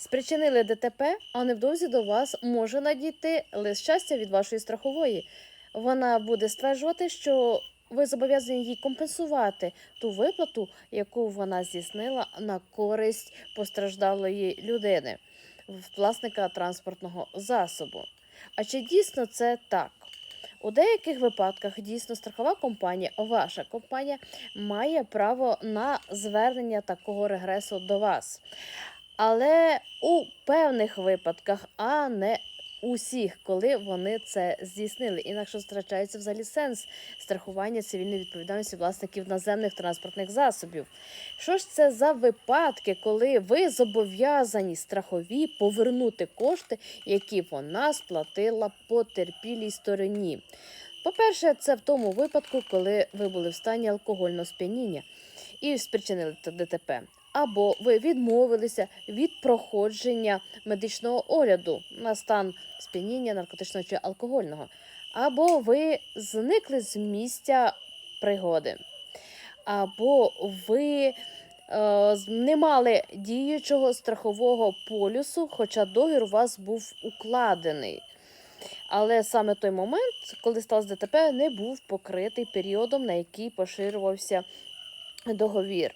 спричинили ДТП, а невдовзі до вас може надійти лист щастя від вашої страхової. Вона буде стверджувати, що ви зобов'язані їй компенсувати ту виплату, яку вона здійснила на користь постраждалої людини, власника транспортного засобу. А чи дійсно це так? У деяких випадках дійсно страхова компанія, ваша компанія, має право на звернення такого регресу до вас. Але у певних випадках, а не усіх, коли вони це здійснили. Інакше втрачається взагалі сенс страхування цивільної відповідальності власників наземних транспортних засобів. Що ж це за випадки, коли ви зобов'язані страхові повернути кошти, які вона сплатила потерпілій стороні? По-перше, це в тому випадку, коли ви були в стані алкогольного сп'яніння і спричинили ДТП. Або ви відмовилися від проходження медичного огляду на стан сп'яніння наркотичного чи алкогольного, або ви зникли з місця пригоди, або ви е, не мали діючого страхового полюсу, хоча договір у вас був укладений. Але саме той момент, коли сталося ДТП, не був покритий періодом, на який поширювався договір.